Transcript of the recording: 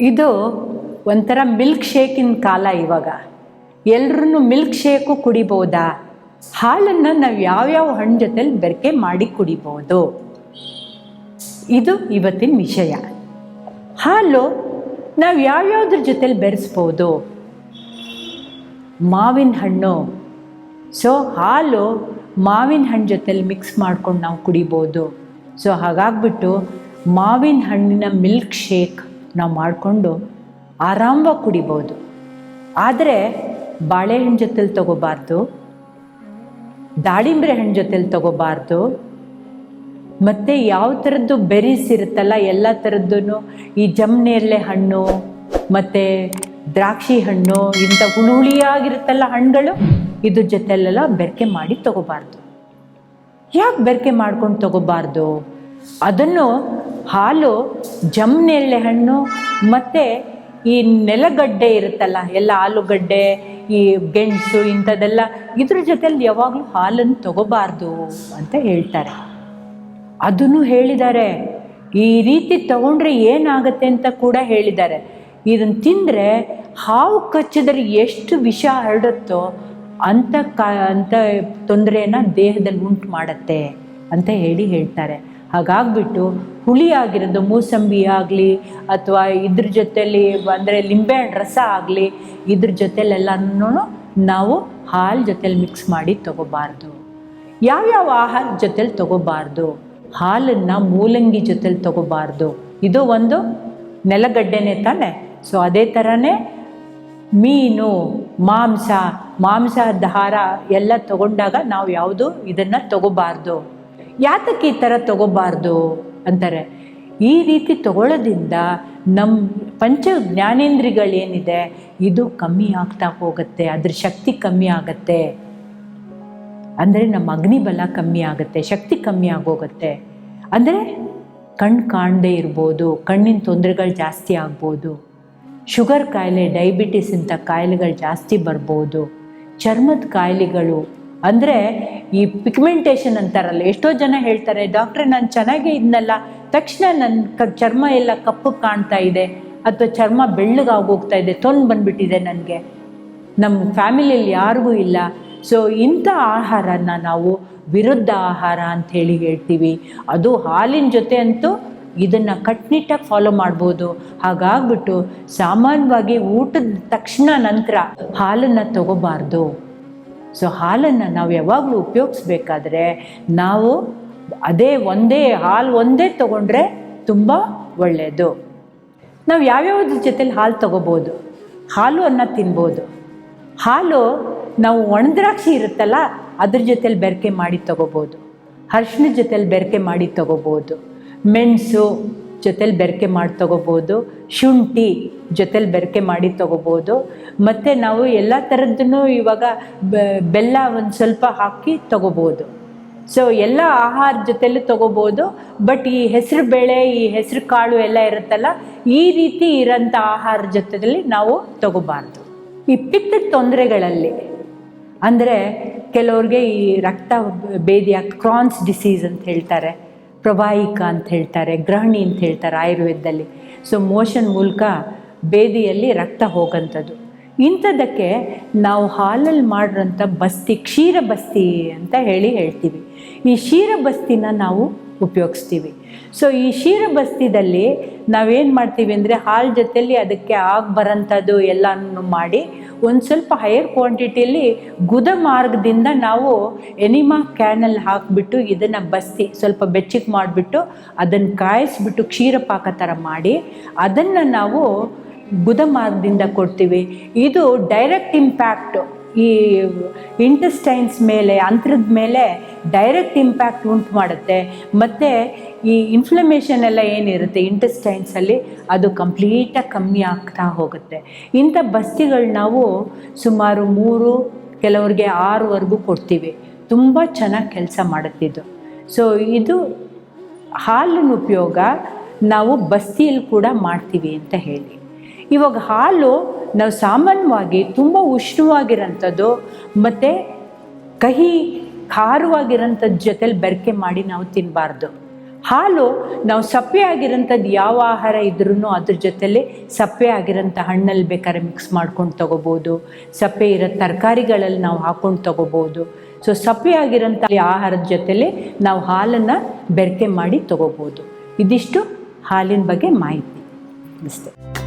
ಇದು ಒಂಥರ ಮಿಲ್ಕ್ ಶೇಕಿನ ಕಾಲ ಇವಾಗ. ಎಲ್ರೂ ಮಿಲ್ಕ್ ಶೇಕು ಕುಡಿಬೋದಾ? ಹಾಲನ್ನು ನಾವು ಯಾವ್ಯಾವ ಹಣ್ಣು ಜೊತೆಲಿ ಬೆರಕೆ ಮಾಡಿ ಕುಡಿಬೋದು? ಇದು ಇವತ್ತಿನ ವಿಷಯ. ಹಾಲು ನಾವು ಯಾವ್ಯಾವ್ದ್ರ ಜೊತೆಲಿ ಬೆರೆಸ್ಬೋದು? ಮಾವಿನ ಹಣ್ಣು. ಸೊ, ಹಾಲು ಮಾವಿನ ಹಣ್ಣು ಜೊತೆಲಿ ಮಿಕ್ಸ್ ಮಾಡ್ಕೊಂಡು ನಾವು ಕುಡಿಬೋದು. ಸೊ, ಹಾಗಾಗ್ಬಿಟ್ಟು ಮಾವಿನ ಹಣ್ಣಿನ ಮಿಲ್ಕ್ ಶೇಕ್ ನಾವು ಮಾಡಿಕೊಂಡು ಆರಾಮವಾಗಿ ಕುಡಿಬೋದು. ಆದರೆ ಬಾಳೆಹಣ್ಣು ಜೊತೆಲಿ ತಗೋಬಾರ್ದು ದಾಳಿಂಬೆ ಹಣ್ಣು ಜೊತೆಲಿ ತಗೋಬಾರ್ದು, ಮತ್ತು ಯಾವ ಥರದ್ದು ಬೆರೀಸ್ ಇರುತ್ತಲ್ಲ ಎಲ್ಲ ಥರದ್ದು ಈ ಜಮ್ನೇರಳೆ ಹಣ್ಣು, ಮತ್ತು ದ್ರಾಕ್ಷಿ ಹಣ್ಣು, ಇಂಥ ಹುಳಿ ಹುಳಿಯಾಗಿರುತ್ತಲ್ಲ ಹಣ್ಣುಗಳು, ಇದ್ರ ಜೊತೆಲೆಲ್ಲ ಬೆರಕೆ ಮಾಡಿ ತಗೋಬಾರ್ದು. ಯಾಕೆ ಬೆರಕೆ ಮಾಡ್ಕೊಂಡು ತಗೋಬಾರ್ದು? ಅದನ್ನು ಹಾಲು ಜಮ್ನೆಳ್ಳೆ ಹಣ್ಣು, ಮತ್ತು ಈ ನೆಲಗಡ್ಡೆ ಇರುತ್ತಲ್ಲ, ಎಲ್ಲ ಆಲೂಗಡ್ಡೆ, ಈ ಗೆಣಸು ಇಂಥದ್ದೆಲ್ಲ, ಇದ್ರ ಜೊತೆಲಿ ಯಾವಾಗಲೂ ಹಾಲನ್ನು ತಗೋಬಾರ್ದು ಅಂತ ಹೇಳ್ತಾರೆ. ಅದನ್ನು ಹೇಳಿದ್ದಾರೆ. ಈ ರೀತಿ ತಗೊಂಡ್ರೆ ಏನಾಗುತ್ತೆ ಅಂತ ಕೂಡ ಹೇಳಿದ್ದಾರೆ. ಇದನ್ನು ತಿಂದರೆ ಹಾವು ಕಚ್ಚಿದ್ರೆ ಎಷ್ಟು ವಿಷ ಹರಡುತ್ತೋ ಅಂಥ ಕಾ ಅಂಥ ತೊಂದರೆಯನ್ನು ದೇಹದಲ್ಲಿ ಉಂಟು ಮಾಡುತ್ತೆ ಅಂತ ಹೇಳಿ ಹೇಳ್ತಾರೆ. ಹಾಗಾಗ್ಬಿಟ್ಟು ಹುಳಿ ಆಗಿರೋದು ಮೂಸಂಬಿ ಆಗಲಿ ಅಥವಾ ಇದ್ರ ಜೊತೆಯಲ್ಲಿ ಅಂದರೆ ಲಿಂಬೆಹಣ್ಣು ರಸ ಆಗಲಿ, ಇದ್ರ ಜೊತೆಲೆಲ್ಲನೂ ನಾವು ಹಾಲು ಜೊತೆಲಿ ಮಿಕ್ಸ್ ಮಾಡಿ ತಗೋಬಾರ್ದು. ಯಾವ್ಯಾವ ಆಹಾರ ಜೊತೆಲಿ ತಗೋಬಾರ್ದು? ಹಾಲನ್ನು ಮೂಲಂಗಿ ಜೊತೆಲಿ ತಗೋಬಾರ್ದು. ಇದು ಒಂದು ನೆಲಗಡ್ಡೆನೇ ತಾನೆ. ಸೊ ಅದೇ ಥರನೇ ಮೀನು, ಮಾಂಸ ಮಾಂಸಾಹಾರ ಎಲ್ಲ ತಗೊಂಡಾಗ ನಾವು ಯಾವುದು ಇದನ್ನು ತಗೋಬಾರ್ದು. ಯಾತಕ್ಕೆ ಈ ಥರ ತಗೋಬಾರ್ದು ಅಂತಾರೆ. ಈ ರೀತಿ ತಗೊಳ್ಳೋದ್ರಿಂದ ನಮ್ಮ ಪಂಚ ಜ್ಞಾನೇಂದ್ರಿಗಳೇನಿದೆ ಇದು ಕಮ್ಮಿ ಆಗ್ತಾ ಹೋಗುತ್ತೆ, ಅದ್ರ ಶಕ್ತಿ ಕಮ್ಮಿ ಆಗುತ್ತೆ. ಅಂದರೆ ನಮ್ಮ ಅಗ್ನಿಬಲ ಕಮ್ಮಿ ಆಗುತ್ತೆ, ಶಕ್ತಿ ಕಮ್ಮಿ ಆಗೋಗತ್ತೆ. ಅಂದರೆ ಕಣ್ಣು ಕಾಣದೇ ಇರ್ಬೋದು, ಕಣ್ಣಿನ ತೊಂದರೆಗಳು ಜಾಸ್ತಿ ಆಗ್ಬೋದು. ಶುಗರ್ ಕಾಯಿಲೆ, ಡಯಾಬಿಟಿಸ್ ಇಂಥ ಕಾಯಿಲೆಗಳು ಜಾಸ್ತಿ ಬರ್ಬೋದು. ಚರ್ಮದ ಕಾಯಿಲೆಗಳು, ಅಂದರೆ ಈ ಪಿಗ್ಮೆಂಟೇಷನ್ ಅಂತಾರಲ್ಲ, ಎಷ್ಟೋ ಜನ ಹೇಳ್ತಾರೆ, ಡಾಕ್ಟ್ರೆ, ನಾನು ಚೆನ್ನಾಗೇ ಇದ್ನಲ್ಲ, ತಕ್ಷಣ ನನ್ನ ಕ, ಚರ್ಮ ಎಲ್ಲ ಕಪ್ಪು ಕಾಣ್ತಾ ಇದೆ, ಅಥವಾ ಚರ್ಮ ಬೆಳ್ಳಗಾಗೋಗ್ತಾ ಇದೆ, ತೊಂದು ಬಂದ್ಬಿಟ್ಟಿದೆ ನನಗೆ. ನಮ್ಮ ಫ್ಯಾಮಿಲಿಯಲ್ಲಿ ಯಾರಿಗೂ ಇಲ್ಲ. ಸೊ, ಇಂಥ ಆಹಾರನ ನಾವು ವಿರುದ್ಧ ಆಹಾರ ಅಂತ ಹೇಳಿ ಹೇಳ್ತೀವಿ. ಅದು ಹಾಲಿನ ಜೊತೆ ಅಂತೂ ಇದನ್ನು ಕಟ್ನಿಟ್ಟಾಗಿ ಫಾಲೋ ಮಾಡ್ಬೋದು. ಹಾಗಾಗ್ಬಿಟ್ಟು ಸಾಮಾನ್ಯವಾಗಿ ಊಟದ ತಕ್ಷಣ ನಂತರ ಹಾಲನ್ನು ತಗೋಬಾರ್ದು. ಸೊ ಹಾಲನ್ನು ನಾವು ಯಾವಾಗಲೂ ಉಪಯೋಗಿಸ್ಬೇಕಾದ್ರೆ ನಾವು ಅದೇ ಒಂದೇ ಹಾಲು ಒಂದೇ ತಗೊಂಡ್ರೆ ತುಂಬ ಒಳ್ಳೆಯದು ನಾವು ಯಾವ್ಯಾವ್ದ್ರ ಜೊತೆಲಿ ಹಾಲು ತೊಗೋಬೋದು? ಹಾಲು ಅನ್ನ ತಿನ್ಬೋದು. ಹಾಲು ನಾವು ಒಣದ್ರಾಕ್ಷಿ ಇರುತ್ತಲ್ಲ, ಅದ್ರ ಜೊತೆಲಿ ಬೆರಕೆ ಮಾಡಿ ತೊಗೋಬೋದು. ಹರ್ಷಿನ ಜೊತೆಲಿ ಬೆರಕೆ ಮಾಡಿ ತಗೋಬೋದು. ಮೆಣಸು ಜೊತೆಲಿ ಬೆರಕೆ ಮಾಡಿ ತಗೋಬೋದು, ಶುಂಠಿ ಜೊತೆಲಿ ಬೆರಕೆ ಮಾಡಿ ತಗೋಬೋದು. ಮತ್ತು ನಾವು ಎಲ್ಲ ಥರದ್ದನ್ನು ಇವಾಗ ಬೆಲ್ಲ ಒಂದು ಸ್ವಲ್ಪ ಹಾಕಿ ತಗೋಬೋದು. ಸೊ ಎಲ್ಲ ಆಹಾರ ಜೊತೆಲೂ ತಗೋಬೋದು, ಬಟ್ ಈ ಹೆಸರು ಬೇಳೆ, ಈ ಹೆಸರು ಕಾಳು ಎಲ್ಲ ಇರುತ್ತಲ್ಲ, ಈ ರೀತಿ ಇರೋಂಥ ಆಹಾರ ಜೊತೆಯಲ್ಲಿ ನಾವು ತಗೋಬಾರ್ದು. ಈ ಪಿತ್ತದ ತೊಂದರೆಗಳಲ್ಲಿ, ಅಂದರೆ ಕೆಲವ್ರಿಗೆ ಈ ರಕ್ತ ಬೇದಿ ಕ್ರಾನ್ಸ್ ಡಿಸೀಸ್ ಅಂತ ಹೇಳ್ತಾರೆ. ಪ್ರವಾಹಿಕ ಅಂತ ಹೇಳ್ತಾರೆ, ಗ್ರಹಣಿ ಅಂತ ಹೇಳ್ತಾರೆ ಆಯುರ್ವೇದದಲ್ಲಿ. ಸೊ ಮೋಷನ್ ಮೂಲಕ ಬೇದಿಯಲ್ಲಿ ರಕ್ತ ಹೋಗಂಥದ್ದು. ಇಂಥದ್ದಕ್ಕೆ ನಾವು ಹಾಲಲ್ಲಿ ಮಾಡಿರೋಂಥ ಬಸ್ತಿ ಕ್ಷೀರ ಬಸ್ತಿ ಅಂತ ಹೇಳಿ ಹೇಳ್ತೀವಿ. ಈ ಕ್ಷೀರ ಬಸ್ತಿನ ನಾವು ಉಪಯೋಗಿಸ್ತೀವಿ. ಸೊ ಈ ಕ್ಷೀರ ಬಸ್ತಿದಲ್ಲಿ ನಾವೇನು ಮಾಡ್ತೀವಿ ಅಂದರೆ ಹಾಲು ಜೊತೆಯಲ್ಲಿ ಅದಕ್ಕೆ ಆಗ ಬರೋಂಥದ್ದು ಎಲ್ಲನೂ ಮಾಡಿ ಒಂದು ಸ್ವಲ್ಪ ಹೈಯರ್ ಕ್ವಾಂಟಿಟಿಯಲ್ಲಿ ಗುದ ಮಾರ್ಗದಿಂದ ನಾವು ಎನಿಮಾ ಕ್ಯಾನಲ್ಲಿ ಹಾಕಿಬಿಟ್ಟು ಇದನ್ನು ಬಸ್ತಿ ಸ್ವಲ್ಪ ಬೆಚ್ಚಗೆ ಮಾಡಿಬಿಟ್ಟು ಅದನ್ನು ಕಾಯಿಸ್ಬಿಟ್ಟು ಕ್ಷೀರ ಪಾಕ ಥರ ಮಾಡಿ ಅದನ್ನು ನಾವು ಗುದ ಮಾರ್ಗದಿಂದ ಕೊಡ್ತೀವಿ. ಇದು ಡೈರೆಕ್ಟ್ ಇಂಪ್ಯಾಕ್ಟು ಈ ಇಂಟೆಸ್ಟೈನ್ಸ್ ಮೇಲೆ, ಅಂತರದ ಮೇಲೆ ಡೈರೆಕ್ಟ್ ಇಂಪ್ಯಾಕ್ಟ್ ಉಂಟು ಮಾಡುತ್ತೆ. ಮತ್ತು ಈ ಇನ್ಫ್ಲಮೇಷನ್ ಎಲ್ಲ ಏನಿರುತ್ತೆ ಇಂಟೆಸ್ಟೈನ್ಸಲ್ಲಿ ಅದು ಕಂಪ್ಲೀಟಾಗಿ ಕಮ್ಮಿ ಆಗ್ತಾ ಹೋಗುತ್ತೆ. ಇಂಥ ಬಸ್ತಿಗಳು ನಾವು ಸುಮಾರು ಮೂರು, ಕೆಲವ್ರಿಗೆ ಆರುವರೆಗೂ ಕೊಡ್ತೀವಿ. ತುಂಬ ಚೆನ್ನಾಗಿ ಕೆಲಸ ಮಾಡುತ್ತಿದ್ದು ಸೊ ಇದು ಹಾಲಿನ ಉಪಯೋಗ ನಾವು ಬಸ್ತಿಯಲ್ಲಿ ಕೂಡ ಮಾಡ್ತೀವಿ ಅಂತ ಹೇಳಿ. ಇವಾಗ ಹಾಲು ನಾವು ಸಾಮಾನ್ಯವಾಗಿ ತುಂಬ ಉಷ್ಣವಾಗಿರೋಂಥದ್ದು ಮತ್ತು ಕಹಿ ಖಾರವಾಗಿರೋಂಥದ್ದು ಜೊತೆಲಿ ಬೆರಕೆ ಮಾಡಿ ನಾವು ತಿನ್ನಬಾರ್ದು ಹಾಲು ನಾವು ಸಪ್ಪೆ ಆಗಿರೋಂಥದ್ದು ಯಾವ ಆಹಾರ ಇದ್ರೂ ಅದ್ರ ಜೊತೆಲಿ ಸಪ್ಪೆ ಆಗಿರೋಂಥ ಹಣ್ಣಲ್ಲಿ ಬೇಕಾದ್ರೆ ಮಿಕ್ಸ್ ಮಾಡ್ಕೊಂಡು ತಗೋಬೋದು. ಸಪ್ಪೆ ಇರೋ ತರಕಾರಿಗಳಲ್ಲಿ ನಾವು ಹಾಕ್ಕೊಂಡು ತಗೋಬೋದು. ಸೊ ಸಪ್ಪೆ ಆಗಿರೋಂಥ ಆಹಾರದ ಜೊತೆಲಿ ನಾವು ಹಾಲನ್ನು ಬೆರಕೆ ಮಾಡಿ ತಗೋಬೋದು. ಇದಿಷ್ಟು ಹಾಲಿನ ಬಗ್ಗೆ ಮಾಹಿತಿ. ನಮಸ್ತೆ.